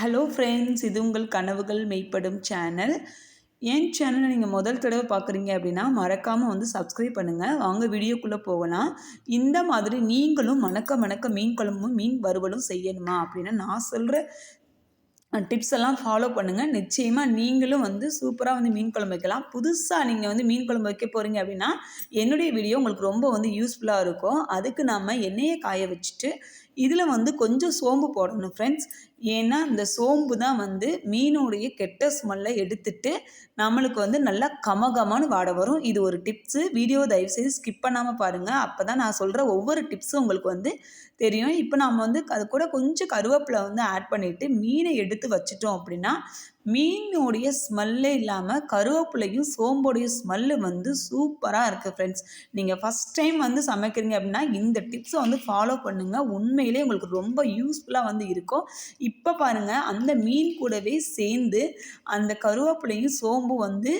Hello friends இது உங்கள் கனவுகள் மெய்ப்படும் சேனல் என் சேனலை நீங்கள் முதல் தடவை பார்க்குறீங்க அப்படின்னா மறக்காமல் வந்து சப்ஸ்கிரைப் பண்ணுங்கள் வாங்க வீடியோக்குள்ளே போகலாம். இந்த மாதிரி நீங்களும் மணக்க மணக்க மீன் குழம்பும் மீன் வறுவலும் செய்யணுமா அப்படின்னா நான் சொல்கிற டிப்ஸ் எல்லாம் ஃபாலோ பண்ணுங்கள் நிச்சயமாக நீங்களும் வந்து சூப்பராக வந்து மீன் குழம்பு வைக்கலாம். புதுசாக நீங்கள் வந்து மீன் குழம்பு வைக்க போகிறீங்க அப்படின்னா என்னுடைய வீடியோ உங்களுக்கு ரொம்ப வந்து யூஸ்ஃபுல்லாக இருக்கும். அதுக்கு நாம் எண்ணெயை காய வச்சுட்டு இதில் வந்து கொஞ்சம் சோம்பு போடணும் ஃப்ரெண்ட்ஸ் ஏன்னா இந்த சோம்பு தான் வந்து மீனுடைய கெட்ட ஸ்மெல்லை எடுத்துட்டு நம்மளுக்கு வந்து நல்லா கமகமானு வாட வரும். இது ஒரு டிப்ஸு வீடியோ தயவு செய்து ஸ்கிப் பண்ணாமல் பாருங்கள் அப்போ தான் நான் சொல்கிற ஒவ்வொரு டிப்ஸும் உங்களுக்கு வந்து தெரியும். இப்போ நாம் வந்து அது கூட கொஞ்சம் கருவேப்பிலை வந்து ஆட் பண்ணிவிட்டு மீனை எடுத்து வச்சுட்டோம் அப்படின்னா மீனுடைய ஸ்மெல்லே இல்லாமல் கருவேப்பிலையும் சோம்போடைய ஸ்மெல்லு வந்து சூப்பராக இருக்குது ஃப்ரெண்ட்ஸ் நீங்கள் ஃபஸ்ட் டைம் வந்து சமைக்கிறீங்க அப்படின்னா இந்த டிப்ஸை வந்து ஃபாலோ பண்ணுங்கள் உண்மையிலே உங்களுக்கு ரொம்ப யூஸ்ஃபுல்லாக வந்து இருக்கும். இப்போ பாருங்கள் அந்த மீன் கூடவே சேர்ந்து அந்த கருவேப்பிலையும் சோம்பும் வந்து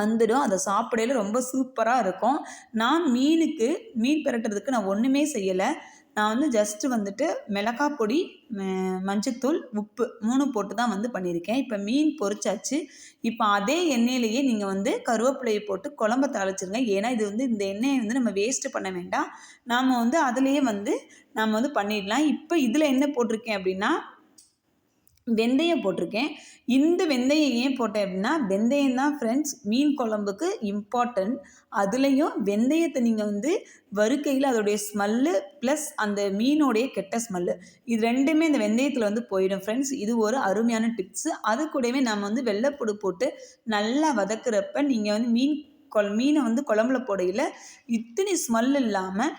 வந்துடும். அதை சாப்பிடையில ரொம்ப சூப்பராக இருக்கும். நான் மீனுக்கு மீன் பெரட்டுறதுக்கு நான் ஒன்றுமே செய்யலை. நான் வந்து ஜஸ்ட்டு வந்துட்டு மிளகாய் பொடி மஞ்சத்தூள் உப்பு மூணு போட்டு தான் வந்து பண்ணியிருக்கேன். இப்போ மீன் பொறிச்சாச்சு இப்போ அதே எண்ணெயிலேயே நீங்கள் வந்து கருவேப்பிலையை போட்டு குழம்ப தாளிச்சிருங்க. ஏன்னா இது வந்து இந்த எண்ணெயை வந்து நம்ம வேஸ்ட்டு பண்ண வேண்டாம். நாம் வந்து அதுலேயே வந்து நாம் வந்து பண்ணிடலாம். இப்போ இதில் என்ன போட்டிருக்கேன் அப்படின்னா வெந்தயம் போட்டிருக்கேன். இந்த வெந்தயம் ஏன் போட்டேன் அப்படின்னா வெந்தயம் தான் ஃப்ரெண்ட்ஸ் மீன் குழம்புக்கு இம்பார்ட்டன்ட் அதுலேயும் வெந்தயத்தை நீங்கள் வந்து வறுக்கையில் அதோடைய ஸ்மெல்லு ப்ளஸ் அந்த மீனோடைய கெட்ட ஸ்மெல்லு இது ரெண்டுமே இந்த வெந்தயத்தில் வந்து போயிடும் ஃப்ரெண்ட்ஸ் இது ஒரு அருமையான டிப்ஸு அது கூடவே நம்ம வந்து வெள்ளைப்பூடு போட்டு நல்லா வதக்குறப்ப நீங்கள் வந்து மீன் கொ மீனை வந்து குழம்புல போடையில் இத்தனை ஸ்மெல் இல்லாமல்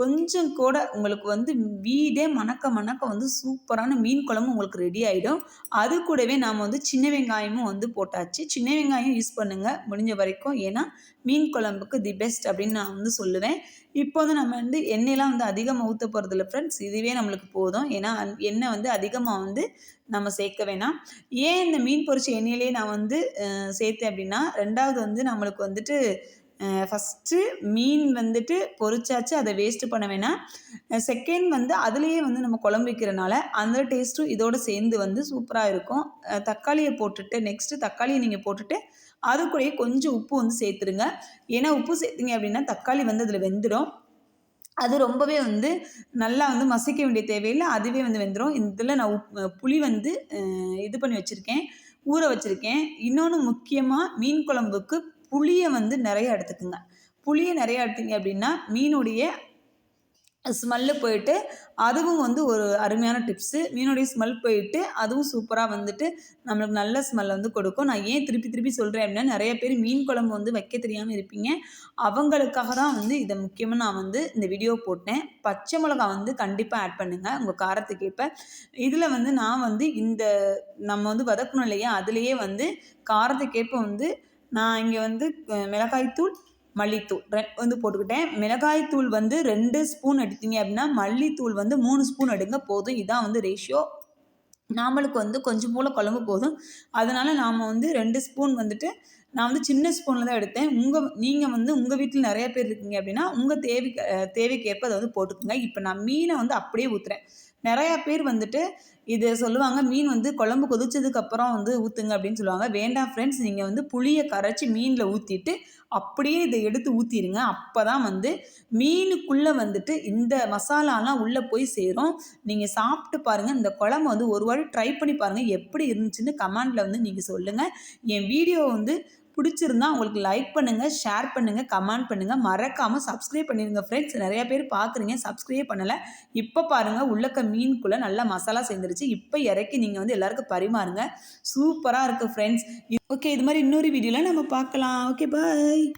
கொஞ்சம் கூட உங்களுக்கு வந்து வீடே மணக்க மணக்க வந்து சூப்பரான மீன் குழம்பு உங்களுக்கு ரெடி ஆகிடும் அது கூடவே நாம் வந்து சின்ன வெங்காயமும் வந்து போட்டாச்சு. சின்ன வெங்காயம் யூஸ் பண்ணுங்கள் முடிஞ்ச வரைக்கும். ஏன்னா மீன் குழம்புக்கு தி பெஸ்ட் அப்படின்னு நான் வந்து சொல்லுவேன். இப்போ வந்து நம்ம வந்து எண்ணெயெலாம் வந்து அதிகமாக ஊற்ற போகிறதில்ல ஃப்ரெண்ட்ஸ் இதுவே நம்மளுக்கு போதும். ஏன்னா எண்ணெய் வந்து அதிகமாக வந்து நம்ம சேர்க்க வேணாம். ஏன் இந்த மீன் பொறிச்ச எண்ணெயிலே நான் வந்து சேர்த்தேன் அப்படின்னா ரெண்டாவது வந்து நம்மளுக்கு வந்துட்டு ஃபஸ்ட்டு மீன் வந்துட்டு பொறிச்சாச்சு அதை வேஸ்ட்டு பண்ண வேணாம். செகண்ட் வந்து அதுலேயே வந்து நம்ம குழம்பு வைக்கிறனால அந்த டேஸ்ட்டும் இதோடு சேர்ந்து வந்து சூப்பராக இருக்கும். தக்காளியை போட்டுட்டு நெக்ஸ்ட்டு தக்காளியை நீங்கள் போட்டுட்டு அது கூடயே கொஞ்சம் உப்பு வந்து சேர்த்துருங்க. ஏன்னா உப்பு சேர்த்திங்க அப்படின்னா தக்காளி வந்து அதில் வெந்துடும் அது ரொம்பவே வந்து நல்லா வந்து மசிக்க வேண்டிய தேவையில்லை. அதுவே வந்து வெந்துடும் இதில் நான் உப் புளி வந்து இது பண்ணி வச்சுருக்கேன். ஊற வச்சுருக்கேன். இன்னொன்று முக்கியமாக மீன் குழம்புக்கு புளியை வந்து நிறைய எடுத்துக்குங்க. புளியை நிறைய எடுத்தீங்க அப்படின்னா மீனுடைய ஸ்மெல்லு போயிட்டு அதுவும் வந்து ஒரு அருமையான டிப்ஸு மீனுடைய ஸ்மெல் போயிட்டு அதுவும் சூப்பராக வந்துட்டு நம்மளுக்கு நல்ல ஸ்மெல் வந்து கொடுக்கும். நான் ஏன் திருப்பி திருப்பி சொல்கிறேன் அப்படின்னா நிறைய பேர் மீன் குழம்பு வந்து வைக்க தெரியாமல் இருப்பீங்க. அவங்களுக்காக தான் வந்து இதை முக்கியமாக நான் வந்து இந்த வீடியோ போட்டேன். பச்சை மிளகா வந்து கண்டிப்பாக ஆட் பண்ணுங்கள் உங்கள் காரத்துக்கு ஏற்ப. இதில் வந்து நான் வந்து இந்த நம்ம வந்து வதக்கணும் இல்லையா? அதுலேயே வந்து காரத்துக்கேற்ப வந்து நான் இங்கே வந்து மிளகாய்த்தூள் மல்லித்தூள் ரெ வந்து போட்டுக்கிட்டேன். மிளகாய்த்தூள் வந்து ரெண்டு ஸ்பூன் எடுத்தீங்க அப்படின்னா மல்லித்தூள் வந்து மூணு ஸ்பூன் எடுங்க போதும். இதான் வந்து ரேஷியோ நாமளுக்கு வந்து கொஞ்சம் போல் குழம்பு போதும். அதனால் நாம் வந்து ரெண்டு ஸ்பூன் வந்துட்டு நான் வந்து சின்ன ஸ்பூனில் தான் எடுத்தேன். உங்கள் நீங்கள் வந்து உங்கள் வீட்டில் நிறைய பேர் இருக்கீங்க அப்படின்னா உங்கள் தேவைக்கு தேவைக்கேற்ப அதை வந்து போட்டுக்கோங்க. இப்போ நான் மீனை வந்து அப்படியே ஊற்றுறேன் நிறையா பேர் வந்துட்டு இது சொல்லுவாங்க மீன் வந்து குழம்பு கொதிச்சதுக்கப்புறம் வந்து ஊற்றுங்க அப்படின்னு சொல்லுவாங்க. வேண்டாம் ஃப்ரெண்ட்ஸ் நீங்கள் வந்து புளியை கரைச்சி மீனில் ஊற்றிட்டு அப்படியே இதை எடுத்து ஊற்றிடுங்க அப்போ தான் வந்து மீனுக்குள்ளே வந்துட்டு இந்த மசாலாலாம் உள்ளே போய் சேரும். நீங்கள் சாப்பிட்டு பாருங்கள் இந்த குழம்பு வந்து ஒரு வாட்டி ட்ரை பண்ணி பாருங்கள் எப்படி இருந்துச்சுன்னு கமெண்டில் வந்து நீங்கள் சொல்லுங்கள் என் வீடியோ வந்து பிடிச்சிருந்தா உங்களுக்கு லைக் பண்ணுங்கள் ஷேர் பண்ணுங்கள் கமெண்ட் பண்ணுங்கள் மறக்காமல் சப்ஸ்கிரைப் பண்ணிடுங்க ஃப்ரெண்ட்ஸ் நிறைய பேர் பார்க்குறீங்க சப்ஸ்கிரைப் பண்ணலை. இப்போ பாருங்கள் உள்ளக்க மீனுக்குள்ளே நல்லா மசாலா சேர்ந்துருச்சு. இப்போ இறக்கி நீங்கள் வந்து எல்லாருக்கும் பரிமாறுங்க. சூப்பராக இருக்குது ஃப்ரெண்ட்ஸ் ஓகே இது மாதிரி இன்னொரு வீடியோவில் நம்ம பார்க்கலாம். Okay bye